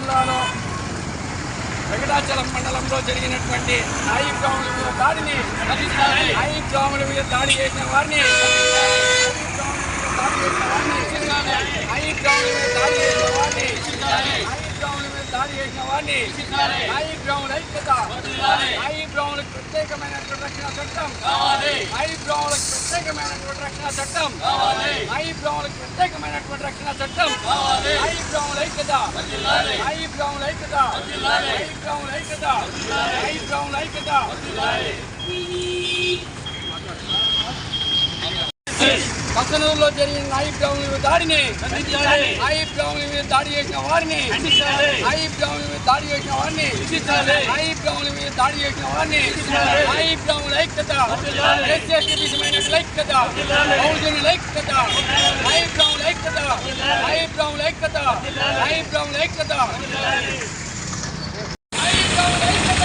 జిల్లాలో వెంకటాచలం మండలంలో జరిగినటువంటి నాయి గ్రాముల మీద దాడిని నాయి గ్రాముల మీద దాడి చేసిన వారిని నాయి గ్రాముల మీద దాడి చేసిన వారిని నాయి గ్రాముల మీద దాడి చేసిన వారిని నాయి బ్రాహ్మణుల ఐక్యత. నాయి బ్రాహ్మణులకు ప్రత్యేకమైనటువంటి రక్షణ చట్టం. నాయి బ్రాహ్మణులకు ప్రత్యేకమైనటువంటి రక్షణ చట్టం. నాయి బ్రాహ్మణులకు ప్రత్యేకమైనటువంటి రక్షణ చట్టం. నాయి బ్రాహ్మణుల ఐక్యత. నాయి బ్రాహ్మణుల ఐక్యత. నాయి బ్రాహ్మణుల ఐక్యత. నాయి బ్రాహ్మణుల ఐక్యత. పక్కనూరులో జరిగిన నాయి బ్రాహ్మణుల మీద దాడిని నాయి బ్రాహ్మణుల మీద దాడి చేసిన వారిని నాయి బ్రాహ్మణుల మీద దాడి చేసిన వారిని నాయి బ్రాహ్మణుల మీద దాడి చేసిన వారిని నాయి బ్రాహ్మణుల ఐక్యత ఎస్ఎస్టీ విషయమైన ఐక్యత బహుజనుల ఐక్యత నాయి బ్రాహ్మణుల ఐక్యత నాయి బ్రాహ్మణుల ఐక్యత నాయి బ్రాహ్మణుల ఐక్యత. నాయి బ్రాహ్మణుల ఐక్యత.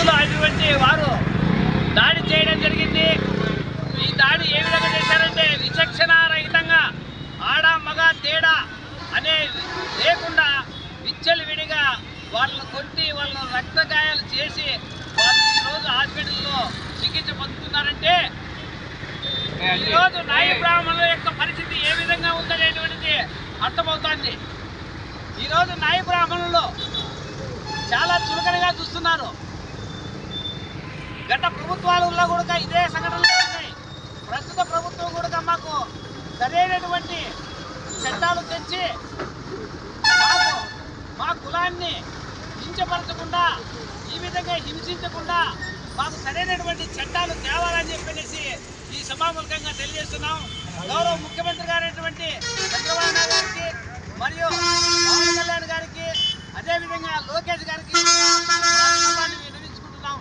కులస్తులు అటువంటి వారు దాడి చేయడం జరిగింది. ఈ దాడి ఏ విధంగా చేశారంటే విచక్షణ రహితంగా ఆడ మగ తేడా అనే లేకుండా విచ్చలు విడిగా వాళ్ళను కొట్టి వాళ్ళను రక్త గాయాలు చేసి వాళ్ళు ఈరోజు హాస్పిటల్లో చికిత్స పొందుతున్నారంటే ఈరోజు నాయ బ్రాహ్మణుల యొక్క పరిస్థితి ఏ విధంగా ఉందనేటువంటిది అర్థమవుతోంది. ఈరోజు నాయ బ్రాహ్మణులు చాలా చులకనగా చూస్తున్నారు. గత ప్రభుత్వాలలో కూడా ఇదే సంఘటనలు ఉన్నాయి ప్రస్తుత ప్రభుత్వం కూడా మాకు సరైనటువంటి చట్టాలు తెచ్చి మాకు మా కులాన్ని హింసపరచకుండా ఈ విధంగా హింసించకుండా మాకు సరైనటువంటి చట్టాలు తేవాలని చెప్పనేసి ఈ సభాముఖంగా తెలియజేస్తున్నాం. గౌరవ ముఖ్యమంత్రి గారైనటువంటి చంద్రబాబు నాయుడు గారికి మరియు పవన్ కళ్యాణ్ గారికి అదేవిధంగా లోకేష్ గారికి మా విన్నపాన్ని విన్నవించుకుంటున్నాం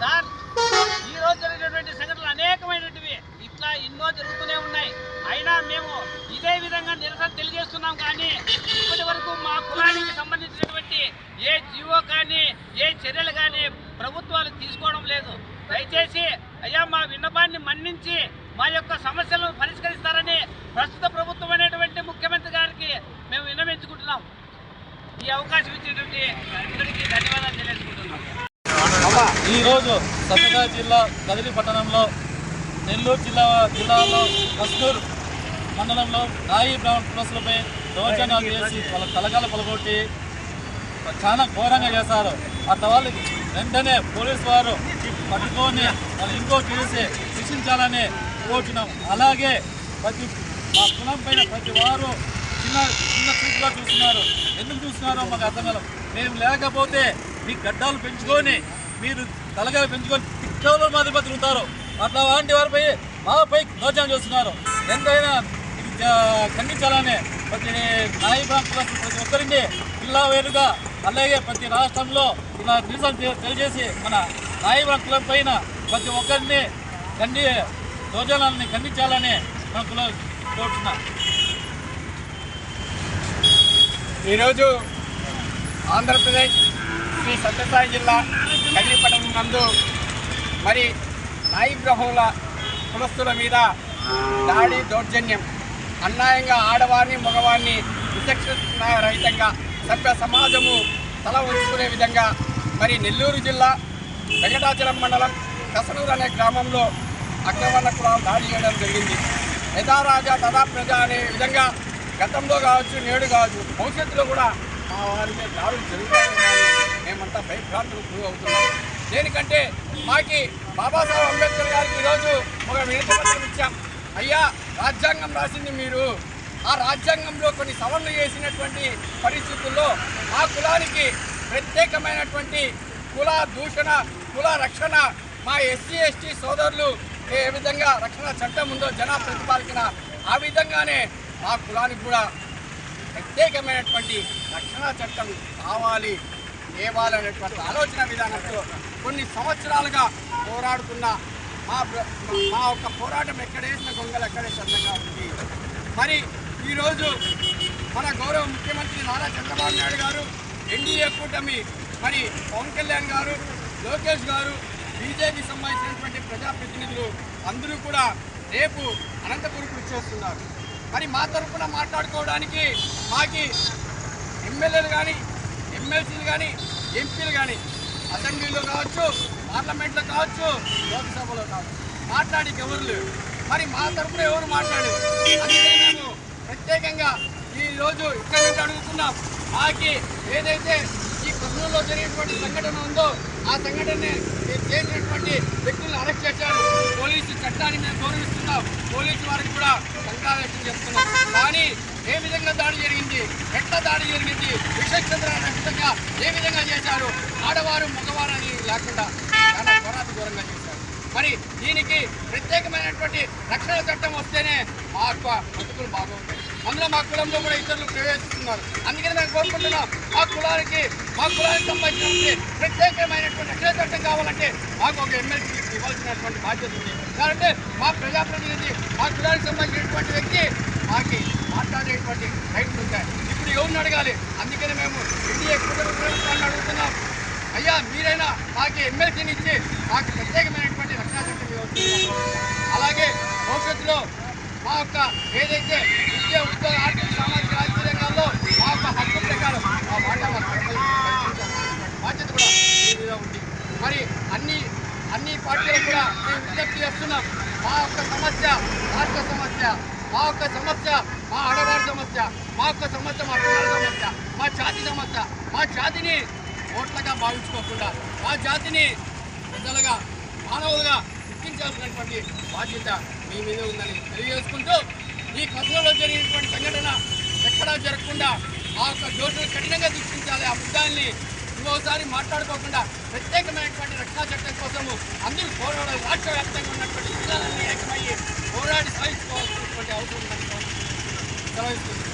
సార్ ఈ రోజు జరిగినటువంటి సంఘటనలు అనేకమైనటివి ఇట్లా ఎన్నో జరుగుతూనే ఉన్నాయి. అయినా మేము ఇదే విధంగా నిరసన తెలియజేస్తున్నాం కానీ ఇప్పటి వరకు మా కులానికి సంబంధించినటువంటి ఏ జీవో కానీ ఏ చర్యలు కానీ ప్రభుత్వాలు తీసుకోవడం లేదు. దయచేసి అయ్యా మా విన్నపాన్ని మన్నించి మా యొక్క సమస్యలను పరిష్కరిస్తారని ప్రస్తుత ప్రభుత్వం అనేటువంటి ముఖ్యమంత్రి గారికి మేము విన్నవించుకుంటున్నాం. ఈ అవకాశం ఇచ్చినటువంటి అందరికీ ధన్యవాదాలు తెలియజేసుకుంటున్నాం. ఈరోజు సత్యసాయి జిల్లా కదిరి పట్టణంలో నెల్లూరు జిల్లా జిల్లాలో కస్తూర్ మండలంలో నాయి బ్రాహ్మణ కులసులపై దౌర్జన్యాలు చేసి వాళ్ళ తలకాల పలగొట్టి చాలా ఘోరంగా చేశారు. అట్లా వాళ్ళు వెంటనే పోలీసు వారు పట్టుకొని వాళ్ళు ఇంకో చేసి శిక్షించాలని కోరుచున్నాం. అలాగే ప్రతి మా కులం పైన ప్రతి వారు చిన్న చిన్న చూపుగా చూస్తున్నారు. ఎందుకు చూస్తున్నారో? మాకు అర్థం కాదు మేము లేకపోతే మీ గడ్డాలు పెంచుకొని మీరు తలగా పెంచుకొని తిక్కలో మాది బతుకుతారు. అట్లా అలాంటి వారిపై మాపై దోచన చేస్తున్నారు. ఎంతైనా ఇది ఖండించాలని ప్రతి నాయకులు ప్రతి ఒక్కరిని జిల్లా వేరుగా అలాగే ప్రతి రాష్ట్రంలో ఇలా నిరసన తెలియజేసి మన నాయకుల పైన ప్రతి ఒక్కరిని ఖండి దోచనాలని ఖండించాలని మనకు కోరుతున్నాం ఈరోజు ఆంధ్రప్రదేశ్ శ్రీ సత్యసాయి జిల్లా కదిలిపట్టణం నందు మరి నాయిగ్రహుల కులస్తుల మీద దాడి దౌర్జన్యం. అన్యాయంగా ఆడవారిని మగవారిని విచక్షణ రహితంగా. సభ్య సమాజము తల ఉంచుకునే విధంగా మరి నెల్లూరు జిల్లా వెంకటాచలం మండలం కసనూరు అనే గ్రామంలో అగ్రవర్ణ కులాలు దాడి చేయడం జరిగింది. యథారాజా తదా ప్రజ అనే విధంగా గతంలో కావచ్చు నేడు కావచ్చు భవిష్యత్తులో కూడా మా వారి మీద దాడులు జరుగుతాయని మేమంతా భయభ్రాంతులు గురి అవుతున్నాం దేనికంటే మాకి బాబాసాహెబ్ అంబేద్కర్ గారికి ఈరోజు ఒక వినతి పత్రం ఇచ్చాం. అయ్యా రాజ్యాంగం రాసింది మీరు. ఆ రాజ్యాంగంలో కొన్ని సవరణలు చేసినటువంటి పరిస్థితుల్లో మా కులానికి ప్రత్యేకమైనటువంటి కుల దూషణ కుల రక్షణ మా ఎస్సీ ఎస్టీ సోదరులు ఏ విధంగా రక్షణ చట్టం ఉందో జనా ప్రతిపాదించిన ఆ విధంగానే మా కులానికి కూడా ప్రత్యేకమైనటువంటి రక్షణ చట్టం కావాలి తేవాలనేటువంటి ఆలోచన విధానంతో కొన్ని సంవత్సరాలుగా పోరాడుతున్న మా మా యొక్క పోరాటం ఎక్కడేసిన గొంగలు ఎక్కడే చందంగా ఉంది. మరి ఈరోజు మన గౌరవ ముఖ్యమంత్రి నారా చంద్రబాబు నాయుడు గారు ఎన్డీఏ కూటమి మరి పవన్ కళ్యాణ్ గారు లోకేష్ గారు బీజేపీ సంబంధించినటువంటి ప్రజాప్రతినిధులు అందరూ కూడా రేపు అనంతపురంకు వచ్చేస్తున్నారు మరి మా తరఫున మాట్లాడుకోవడానికి మాకి ఎమ్మెల్యేలు కానీ ఎమ్మెల్సీలు కానీ ఎంపీలు కానీ అసెంబ్లీలో కావచ్చు పార్లమెంట్లో కావచ్చు లోక్సభలో కావచ్చు. మాట్లాడికి ఎవరు లేరు. మరి మా తరఫున ఎవరు మాట్లాడరు? అందుకే మేము ప్రత్యేకంగా ఈ రోజు ఇక్కడ నుంచి అడుగుతున్నాం. మాకి ఏదైతే ఈ కర్నూలులో జరిగినటువంటి సంఘటన ఉందో ఆ సంఘటన చేసినటువంటి వ్యక్తులను అరెస్ట్ చేశారు. పోలీసు చట్టాన్ని మేము గౌరవిస్తున్నాం. పోలీసు వారికి కూడా శంకా వ్యక్తం చేస్తున్నాం. కానీ ఏ విధంగా దాడి జరిగింది? ఎట్లా దాడి జరిగింది? విశక్షంద్ర విధంగా ఏ విధంగా చేశారు? ఆడవారు మగవారు అని లేకుండా చాలా ఘోరాతి ఘోరంగా చేశారు. మరి దీనికి ప్రత్యేకమైనటువంటి రక్షణ చట్టం వస్తేనే మా యొక్క బతుకులు బాగుంటాయి. అందులో మా కులంలో కూడా ఇతరులు ప్రవేశిస్తున్నారు. అందుకని మేము కోరుకుంటున్నాం మా కులానికి మా కులానికి సంబంధించినటువంటి ప్రత్యేకమైనటువంటి రక్షణ చట్టం కావాలంటే మాకు ఒక ఎమ్మెల్సీ ఇవ్వాల్సినటువంటి బాధ్యత ఉంది. కాబట్టి మా ప్రజాప్రతినిధి మా కులానికి సంబంధించినటువంటి వ్యక్తి మాకి మాట్లాడేటువంటి రైట్స్ ఉంటాయి. ఇప్పుడు ఎవరిని అడగాలి? అందుకని మేము ఇండియా కుటుంబాన్ని అడుగుతున్నాం. అయ్యా మీరైనా మాకు ఎమ్మెల్సీని ఇచ్చి మాకు ప్రత్యేకమైనటువంటి రక్షణ చట్టం అలాగే భవిష్యత్తులో మా యొక్క ఏదైతే విద్య ఉద్యోగ ఆర్థిక సామాజిక రాజకీయ రంగాల్లో మా యొక్క హక్కు ప్రకారం మా వాటా మాకు కల్పించాల్సినటువంటి బాధ్యత కూడా మీ మీద ఉంది మరి అన్ని అన్ని పార్టీలకు కూడా మేము విజ్ఞప్తి చేస్తున్నాం మా యొక్క సమస్య రాష్ట్ర సమస్య మా యొక్క సమస్య మా ఆడవారి సమస్య మా యొక్క సమస్య మా పిల్లల సమస్య మా జాతి సమస్య మా జాతిని ఓట్లుగా భావించుకోకుండా మా జాతిని ప్రజలుగా మానవులుగా గుర్తించాల్సినటువంటి బాధ్యత మీ మీద ఉందని తెలియజేసుకుంటూ ఈ కథలో జరిగినటువంటి సంఘటన ఎక్కడా జరగకుండా ఆ యొక్క దోషులు కఠినంగా శిక్షించాలి ఆ ముద్దాన్ని ఇంకోసారి మాట్లాడుకోకుండా ప్రత్యేకమైనటువంటి రక్షణ చట్టం కోసము అందరూ పోరాడాలి రాష్ట్ర వ్యాప్తంగా ఉన్నటువంటి జిల్లాలన్నీ ఏకమయ్యి పోరాడి సాధించుకోవాల్సినటువంటి అవసరం ఉందని